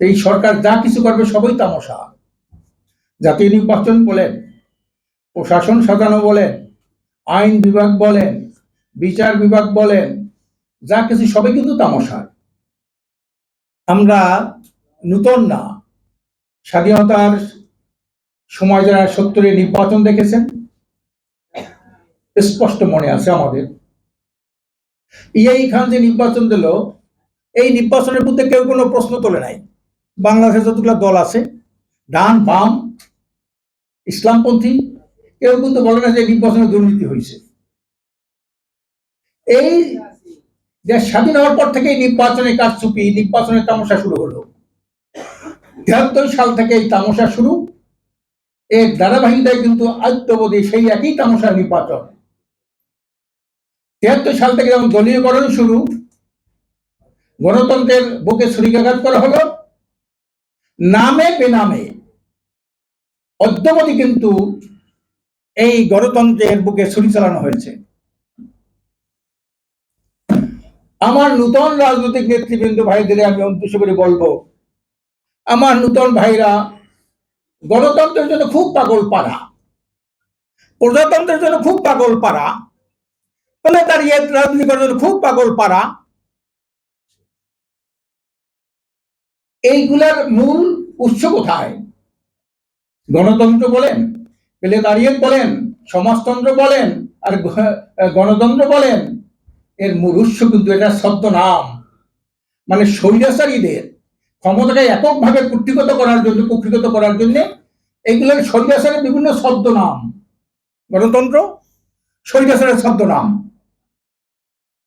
এই সরকার যা কিছু করবে সবই তামাশা। জাতীয় নির্বাচন বলেন, প্রশাসন সাজানো বলেন, আইন বিভাগ বলেন, বিচার বিভাগ বলেন, যা কিছু সবই কিন্তু তামাশা আমরা নূতন না, স্বাধীনতার সময় যারা সত্তরে নির্বাচন দেখেছেন, স্পষ্ট মনে আছে আমাদের। ইয়াই খান যে নির্বাচন দিল, এই নির্বাচনের মধ্যে কেউ কোনো প্রশ্ন তোলে নাই। বাংলাদেশে যতগুলো দল আছে, ডান, বাম, ইসলামপন্থী, কেউ কিন্তু বলে না যে নির্বাচনে দুর্নীতি হয়েছে। এই দেশ স্বাধীন হওয়ার পর থেকে নির্বাচনে কারচুপি নির্বাচনের তামাশা শুরু হলো। তিয়াত্তর সাল থেকে এই তামাশা শুরু। এর ধারাবাহিকতায় কিন্তু আদ্যবধি সেই একই তামাশা নির্বাচন। তিয়াত্তর সাল থেকে যেমন দলীয়করণ শুরু, গণতন্ত্রের বুকে ছুরিকাঘাত করা হলো নামে বেনামে। অদ্যবধি কিন্তু এই গণতন্ত্রের বুকে ছুরি চালানো হয়েছে। আমার নূতন রাজনৈতিক নেতৃবৃন্দ ভাইদের আমি উদ্দেশ্য করে বলব, আমার নূতন ভাইরা গণতন্ত্রের জন্য খুব পাগল পাড়া। প্রজাতন্ত্রের জন্য খুব পাগল বলে দাঁড়িয়ে রাজনীতি করার জন্য খুব পাগল পাড়া। এইগুলার মূল উৎস কোথায়? গণতন্ত্র বলেন পেলে দাঁড়িয়ে বলেন, সমাজতন্ত্র বলেন, আর গণতন্ত্র বলেন, এর মূল উৎস কিন্তু এটা শব্দ নাম। মানে স্বৈরাচারীদের ক্ষমতাকে এককভাবে কুক্ষিগত করার জন্য কুক্ষিগত করার জন্য এইগুলোর স্বৈরাচারের বিভিন্ন শব্দ নাম। গণতন্ত্র, স্বৈরাচারের শব্দ নাম।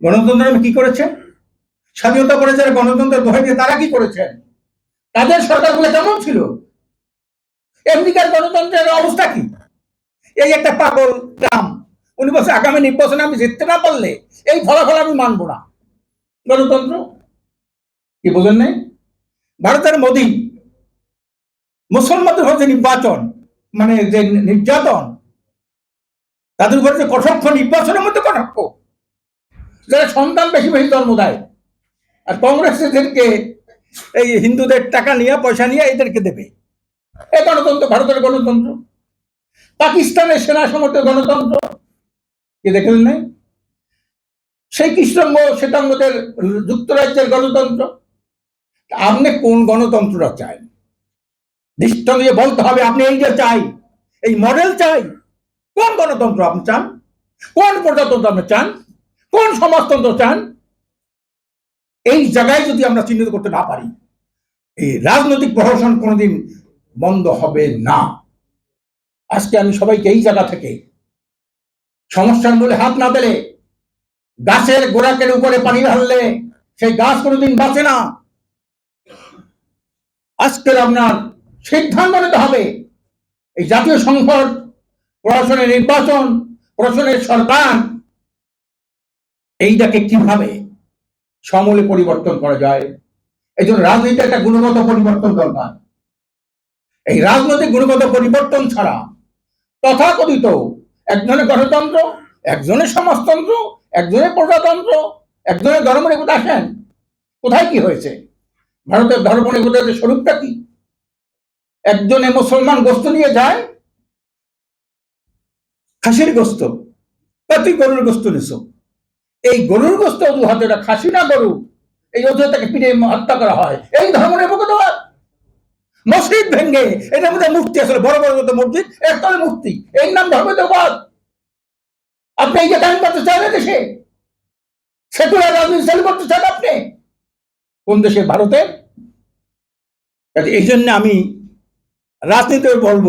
গণতন্ত্র কি করেছে? স্বাধীনতা করেছে গণতন্ত্রের দোহাই দিয়ে তারা কি করেছেন? তাদের সরকারগুলো কেমন ছিল? আমেরিকার গণতন্ত্রের অবস্থা কি? এই একটা পাগল গ্রাম, উনি বলছে, আগামী নির্বাচনে আমি জিততে না পারলে এই ফলাফল আমি মানবো না। গণতন্ত্র? কি বোঝেন নাই? ভারতের মোদী, মুসলমানদের যে নির্বাচন মানে যে নির্যাতন, তাদের উপরে যে কঠোক্ষ নির্বাচনের মধ্যে কঠোক্ষ যারা সন্তান বেশি বেশি জন্ম দেয়, আর কংগ্রেস এদেরকে এই হিন্দুদের টাকা নিয়ে, পয়সা নিয়ে এদেরকে দেবে। এ গণতন্ত্র, ভারতের গণতন্ত্র। পাকিস্তানের সেনা সমর্থিত গণতন্ত্র। কি দেখলেন নাই সেই কৃষ্ণাঙ্গ, শ্বেতাঙ্গদের যুক্তরাজ্যের গণতন্ত্র। আপনি কোন গণতন্ত্রটা চাই? দৃষ্ট দিয়ে বলতে হবে, আপনি এই যে চাই, এই মডেল চাই, কোন গণতন্ত্র আপনি চান? কোন প্রজাতন্ত্র আপনি চান? কোন সমাজতন্ত্র চান? এই জায়গায় যদি আমরা চিহ্নিত করতে না পারি, এই রাজনৈতিক প্রহসন কোনোদিন বন্ধ হবে না। আজকে আমি সবাইকে এই জায়গা থেকে সমস্যার মূলে হাত না দিলে, গাছের গোড়াকের উপরে পানি ঢাললে সেই গাছ কোনোদিন বাঁচে না। আজকের আপনার সিদ্ধান্ত নিতে হবে, এই জাতীয় সংসদ প্রশাসনের নির্বাচন প্রশাসনের সরকার, এইটাকে কীভাবে সমূলে পরিবর্তন করা যায়। এই জন্য রাজনীতি একটা গুণগত পরিবর্তন দরকার। এই রাজনৈতিক গুণগত পরিবর্তন ছাড়া তথাকথিত একজনের গণতন্ত্র, একজনের সমাজতন্ত্র, একজনের প্রজাতন্ত্র, একজনের ধর্ম ধর্মনিরপেক্ষ আসেন। কোথায় কি হয়েছে? ভারতের ধর্ম ধর্মনিরপেক্ষের স্বরূপটা কি? একজনে মুসলমান গোস্ত নিয়ে যায়, খাসির গোস্ত তা তুই গরুর গোস্ত নিছ। এই গরুর গোস্ত দু হাতে এটা খাসি না গরু? এই অজুহাতে তাকে পিড়ে হত্যা করা হয়। এই ধর্মনিরপেক্ষতা মসজিদ ভেঙ্গে এটার মধ্যে মূর্তি আসলে, বড় বড় যত মসজিদ, এর তলে মূর্তি। এই নাম ধর্মনিরপেক্ষবাদ আপনি এই যে কায়ন করতে চান দেশে সেকুলার রাজনীতি চালু করতে চান আপনি? কোন দেশে? ভারতে এই জন্য আমি রাজনীতি বলব,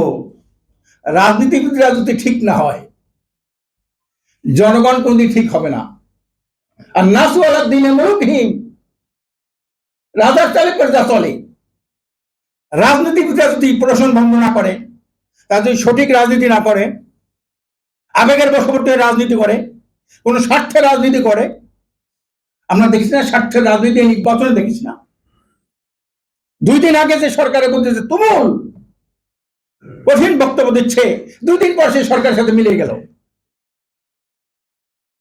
রাজনীতিবিদরা যদি ঠিক না হয়, জনগণ কোনদিন ঠিক হবে না। আর দিনে মুলুকহীন প্রজা চলে যদি ভঙ্গ না করে যদি সঠিক রাজনীতি না করে, আবেগের বশবর্তী রাজনীতি করে, কোন স্বার্থের রাজনীতি করে, আমরা দেখছি না স্বার্থের রাজনীতি নির্বাচনে দেখেছি না। দুই দিন আগে যে মধ্যে যে তুমুল কঠিন বক্তব্য দিচ্ছে, দুই দিন পর সে সরকারের সাথে মিলে গেল।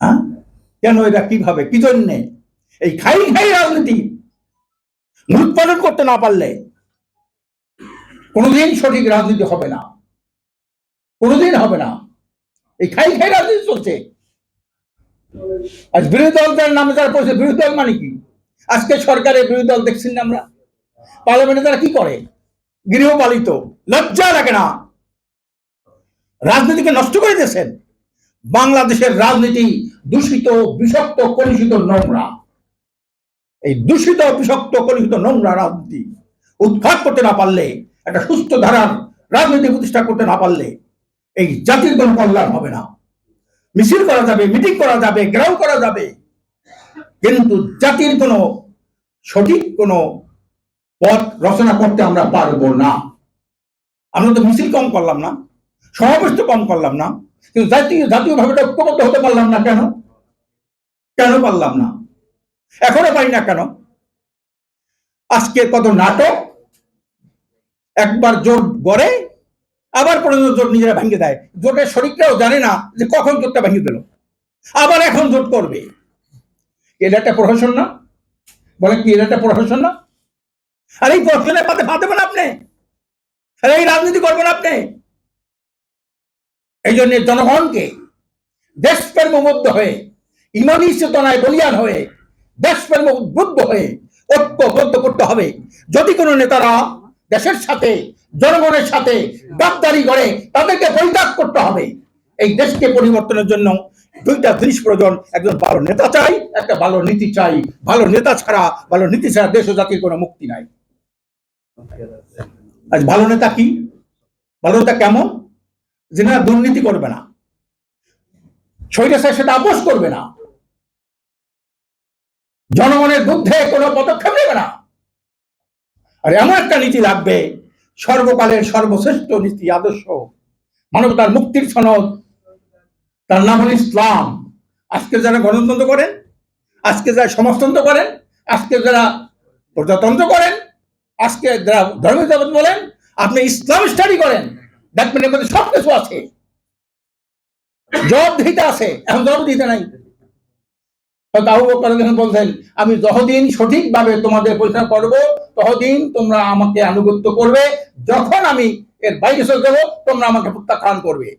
হ্যাঁ? কেন এটা কীভাবে? কি জন্যে? এই খাই খাই রাজনীতি। উৎপাদন করতে না পারলে কোনোদিন সঠিক রাজনীতি হবে না। কোনোদিন হবে না। এই খাই খাই রাজনীতি চলছে। আজ বিরোধী দলদের নামে যারা পড়ছে, বিরোধী দল মানে কি? আজকে সরকারের বিরোধী দল দেখছেন না আমরা? পার্লামেন্টে তারা কি করে? গৃহপালিত। লজ্জা লাগে না। রাজনীতিকে নষ্ট করে দিয়েছেন। বাংলাদেশের রাজনীতি দূষিত, বিষাক্ত, কলুষিত, নোংরা। এই দূষিত, বিষাক্ত, কলুষিত, নোংরা রাজনীতি উৎখাত করতে না পারলে, একটা সুস্থ ধারার রাজনীতি প্রতিষ্ঠা করতে না পারলে, এই জাতির কোনো কল্যাণ হবে না। মিছিল করা যাবে, মিটিং করা যাবে গ্রাম করা যাবে, কিন্তু জাতির কোনো সঠিক কোনো পথ রচনা করতে আমরা পারব না। আমরা তো মিছিল কম করলাম না, সমাবেশ তো কম করলাম না। কিন্তু জাতীয় জাতীয় ভাবে ঐক্যবদ্ধ হতে পারলাম না কেন? কেন পারলাম না? এখনও পারি না কেন? আজকে কত নাটক? একবার জোট গড়ে, আবার পর্যন্ত জোট নিজেরা ভেঙে দেয়। জোটের শরিকরাও জানে না যে কখন জোটটা ভেঙে দিল। আবার এখন জোট করবে। এটা একটা প্রহসন না? বলে কি এটা একটা প্রহসন না? আর এই প্রশ্নের পাতে পা দেবেন আপনি? আর এই রাজনীতি করবেন আপনি? এই জন্য জনগণকে দেশপ্রেমবদ্ধ হয়ে, ইমানি চেতনায় বলিয়ান হয়ে, দেশপ্রেম উদ্বুদ্ধ হয়ে ঐক্যবদ্ধ করতে হবে। যদি কোনো নেতারা দেশের সাথে, জনগণের সাথে গাদ্দারি করে, তাদেরকে পরিত্যাগ করতে হবে। এই দেশকে পরিবর্তনের জন্য দুইটা জিনিস প্রয়োজন। একজন ভালো নেতা চাই, একটা ভালো নীতি চাই। ভালো নেতা ছাড়া, ভালো নীতি ছাড়া দেশ ও জাতির কোনো মুক্তি নাই। আজ ভালো নেতা কি? ভালো নেতা কেমন? যে দুর্নীতি করবে না। স্বৈরাচার সেটা আপোষ করবে না। জনগণের বিরুদ্ধে কোনো পদক্ষেপ নেবে না। আর এমন একটা নীতি লাগবে, সর্বকালের সর্বশ্রেষ্ঠ নীতি, আদর্শ, মানবতার মুক্তির সনদ। তার নাম হল ইসলাম। আজকে যারা গণতন্ত্র করেন, আজকে যারা সমাজতন্ত্র করেন, আজকে যারা প্রজাতন্ত্র করেন, আজকে যারা জগৎ বলেন, আপনি ইসলাম স্টাডি করেন। এর মধ্যে সব কিছু আছে জবাবদিহিতা আছে এখন জবাবদিহিতা নাই। হয়তো আবু বলছেন, আমি যতদিন সঠিকভাবে তোমাদের পরিচালনা করব, ততদিন তোমরা আমাকে আনুগত্য করবে। যখন আমি এর বাইরে চলে যাব, তোমরা আমাকে প্রত্যাখ্যান করবে।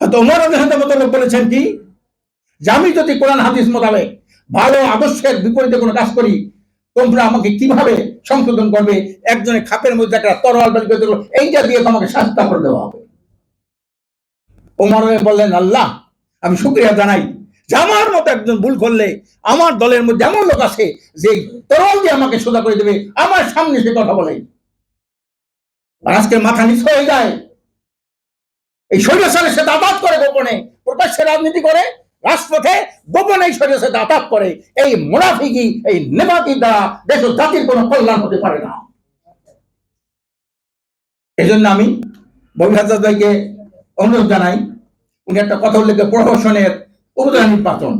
হয়তো ওমর মতলব বলেছেন কি? আমি যদি কোরআন হাদিস মোতাবেক ভালো আদর্শের বিপরীতে কোনো কাজ করি তোমরা আমাকে কীভাবে সংশোধন করবে? একজনের খাপের মধ্যে একটা তরোয়াল বের করে এইটা দিয়ে তোমাকে শাস্তা করে দেওয়া হবে। ওমর বললেন, আল্লাহ, আমি শুক্রিয়া জানাই যে আমার মতো একজন ভুল করলে আমার দলের মধ্যে এমন লোক আছে যে তরল দিয়ে আমাকে সোজা করে দেবে, আমার সামনে সে কথা বলে। আজকে মাথা নিচ হয়ে যায়। এই স্বৈরাচারের সাথে আঘাত করে গোপনে, প্রকাশ্যে রাজনীতি করে রাজপথে গোপনে সাথে আঘাত করে, এই মোনাফিকি এই নেমাতির দ্বারা দেশ জাতির কোনো কল্যাণ হতে পারে না। এই জন্য আমি ভাইকে অনুরোধ জানাই, উনি একটা কথা উল্লেখ, প্রহসনের উপজেলা নির্বাচন।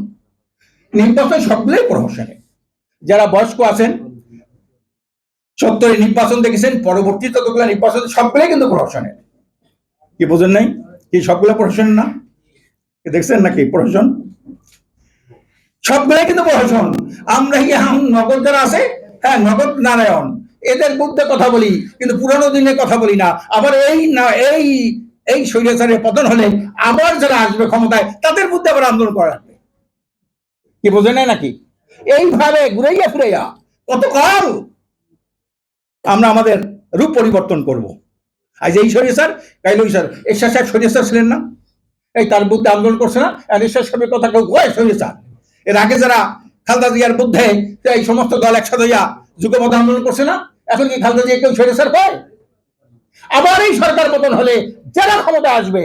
নির্বাচন সবগুলোই প্রহসনে যারা বয়স্ক আছেন, সত্তরে নির্বাচন দেখেছেন পরবর্তী ততগুলো নির্বাচন সবগুলোই কিন্তু প্রহসনের। কি বোঝেন নাই? কি সবগুলো প্রহসন না? দেখছেন নাকি প্রহসন? সবগুলাই কিন্তু প্রহসন। আমরা কি নগদ যারা আছে? হ্যাঁ নগদ নারায়ণ। এদের বুদ্ধে কথা বলি, কিন্তু পুরানো দিনে কথা বলি না। আবার এই না, এই এই স্বৈরাচারের পতন হলে আবার যারা আসবে ক্ষমতায়, তাদের বুদ্ধে আবার আন্দোলন করা লাগবে। কি বোঝে নাই নাকি? এইভাবে ঘুরাইয়া ফিরাইয়া কতকাল আমরা আমাদের রূপ পরিবর্তন করব। আজ এই স্যার কাইল স্যার এরশাদ সাহেব স্যার ছিলেন না? এই তার বুদ্ধে আন্দোলন করছে না, আর সাহেবের কথা কেউ কয় স্যার এর আগে যারা খালদা জিয়ার বুদ্ধে এই সমস্ত দল একসাথে হইয়া যুগপথ আন্দোলন করছে না, এখন কি খালদা জিয়া কেউ স্যার কয় আবার এই সরকার পতন হলে যারা ক্ষমতা আসবে?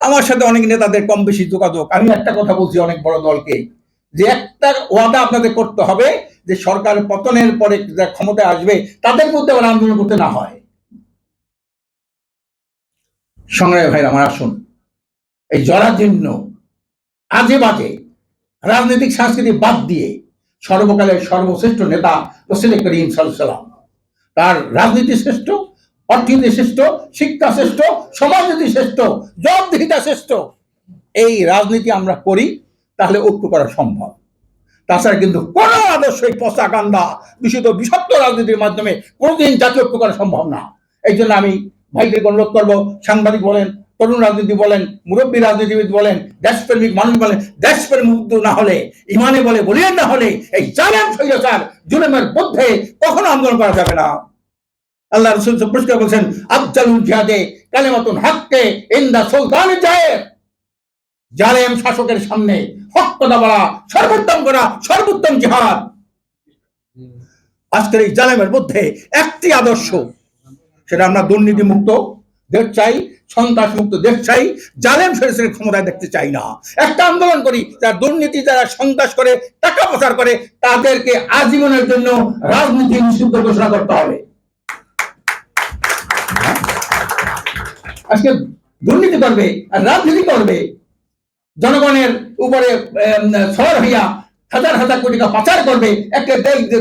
আমার সাথে অনেক নেতাদের কম বেশি যোগাযোগ। আমি একটা কথা বলছি অনেক বড় দলকে, যে একটা ওয়াদা আপনাদের করতে হবে যে সরকার পতনের পরে যারা ক্ষমতায় আসবে, তাদের মধ্যে আবার আন্দোলন করতে না হয়। সংগ্রামী ভাইরা, আমার আসুন। এই জরাজীর্ণ আজে বাজে রাজনৈতিক সংস্কৃতি বাদ দিয়ে সর্বকালের সর্বশ্রেষ্ঠ নেতা রসুল করিম সাল্লাম তার রাজনীতি শ্রেষ্ঠ, অর্থনীতি শ্রেষ্ঠ, শিক্ষা শ্রেষ্ঠ, সমাজনীতি শ্রেষ্ঠ, জবাবদিহিতা শ্রেষ্ঠ। এই রাজনীতি আমরা করি, তাহলে ঐক্য করা সম্ভব। তাছাড়া কিন্তু কোন আদর্শই পচা কান্দা দূষিত বিষাক্ত রাজনীতির মাধ্যমে কোনোদিন জাতীয় ঐক্য করা সম্ভব না। এই জন্য আমি ভাইদের অনুরোধ করব, সাংবাদিক বলেন, তরুণ রাজনীতি বলেন, মুরব্বী রাজনীতিবিদ বলেন, দেশপ্রেমিক মানুষ বলেন, দেশপ্রেম মুগ্ধ না হলে, ইমানে বলে, বলিয়েন না হলে, এই জালেম স্বৈরাচার জুলেমের মধ্যে কখনো আন্দোলন করা যাবে না। আল্লাহ রসুল পরিষ্কার বলছেন, আফজালুল জিহাদে কালেমাতুন হাক্কে ইন্দা সুলতান জালেম শাসকের সামনে হক কথা বলা, সর্বোত্তম করা, সর্বোত্তম জিহাদ। আজকের এই জালেমের মধ্যে একটি আদর্শ সেটা আমরা দুর্নীতি মুক্ত দেশ চাই সন্ত্রাস মুক্ত দেশ চাই, জালেম সরেসের ক্ষমতায় দেখতে চাই না। একটা আন্দোলন করি, যারা দুর্নীতি, যারা সন্ত্রাস করে, টাকা পাচার করে, তাদেরকে আজীবনের জন্য রাজনীতি নিষিদ্ধ ঘোষণা করতে হবে। আজকে দুর্নীতি করবে আর রাজনীতি করবে, জনগণের উপরে সর হইয়া হাজার হাজার কোটি টাকা পাচার করবে একটা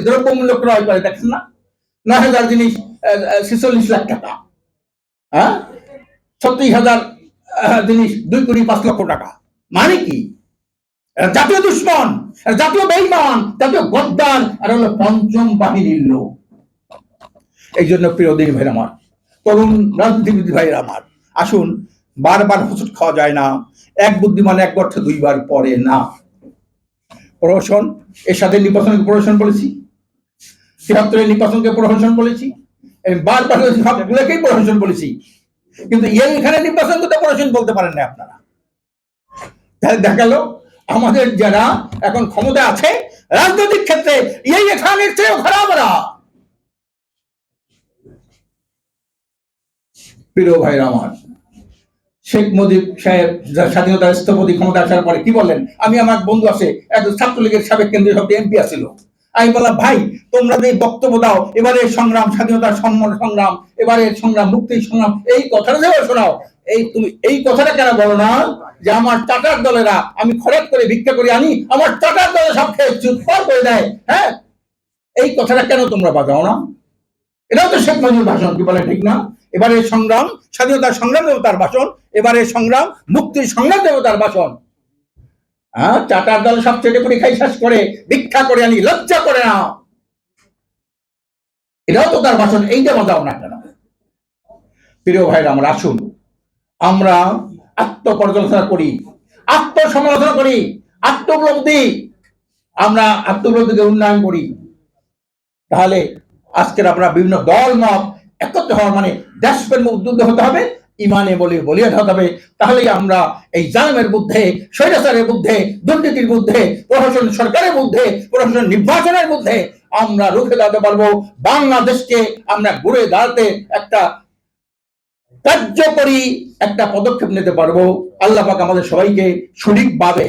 দ্রব্যমূল্য ক্রয় করে, দেখেন না? নয় হাজার জিনিস ছেচল্লিশ লাখ টাকা। হ্যাঁ? ছত্রিশ হাজার জিনিস, দুই কোটি পাঁচ লক্ষ টাকা। মানে কি? জাতীয় দুশ্মন জাতীয় বেইমান, জাতীয় গদ্দার আর হলো পঞ্চম বাহিনীর লোক। এই জন্য প্রিয় দিন ভাই আমার, তরুণ রাজনীতিবিদ ভাইয়ের আমার, আসুন, বারবার হুসুট খাওয়া যায় না, এক বুদ্ধিমান এক গর্থে দুইবার পরে না। প্রহসন এর সাথে নির্বাচনকে প্রহসন বলেছি তিয়াত্তরের নির্বাচনকে প্রহসন বলেছি আমি বারবার সবগুলোকেই প্রহসন বলেছি। কিন্তু এইখানে নির্বাচন করতে প্রহসন বলতে পারেন না আপনারা। তাহলে দেখা গেল আমাদের যারা এখন ক্ষমতা আছে, রাজনৈতিক ক্ষেত্রে এই এখানের চেয়েও প্রিয় আমার, শেখ মুজিব সাহেব, যার স্বাধীনতার স্থপতি ক্ষমতা আসার পরে কি বললেন? আমি, আমার বন্ধু আছে এক ছাত্রলীগের সাবেক কেন্দ্রীয় সভাপতি, এমপি আছিল। আমি বললাম, ভাই, তোমরা যে বক্তব্য দাও, এবারে সংগ্রাম স্বাধীনতার সম্মান, সংগ্রাম, এবারে সংগ্রাম মুক্তির সংগ্রাম, এই কথাটা যে শোনাও। এই তুমি, এই কথাটা কেন বলো না? যে আমার টাকার দলেরা আমি খরচ করে ভিক্ষা করে আনি, আমার টাকার দলে সব খেয়ে চুৎপার করে দেয় হ্যাঁ? এই কথাটা কেন তোমরা বাজাও না? এটাও তো শেখ মুজিবুর ভাষণ, কি বলে, ঠিক না? এবারে সংগ্রাম স্বাধীনতার সংগ্রাম দেবতার ভাষণ, এবারে সংগ্রাম মুক্তির সংগ্রাম দেবতার ভাষণ। হ্যাঁ? চাটার দল সব চেটে খাই শেষ করে, ভিক্ষা করে আনি, লজ্জা করে না। এটাও তো তার ভাষণ এইটা বাজাও না কেন? প্রিয় ভাইরা, আমরা আসুন। আমরা আত্মপর্যালোচনা করি, আত্মসমালোচনা করি আত্মোপলব্ধি আমরা আত্মোপলব্ধিকে উন্নয়ন করি। তাহলে আজকের আমরা বিভিন্ন দল মত একত্র হওয়ার মানে দেশপ্রেম উদ্যোগ হতে হবে। ইমানে বলে, বলিয়া হবে তাহলেই আমরা এই জালেমের মধ্যে স্বৈরাচারের মধ্যে দুর্নীতির মধ্যে প্রশাসন সরকারের মধ্যে প্রশাসন নির্বাচনের মধ্যে আমরা রুখে দাঁড়াতে পারব। বাংলাদেশকে আমরা ঘুরে দাঁড়াতে একটা কার্যকরী একটা পদক্ষেপ নিতে পারব। আল্লাহ পাক আমাদের সবাইকে সঠিকভাবে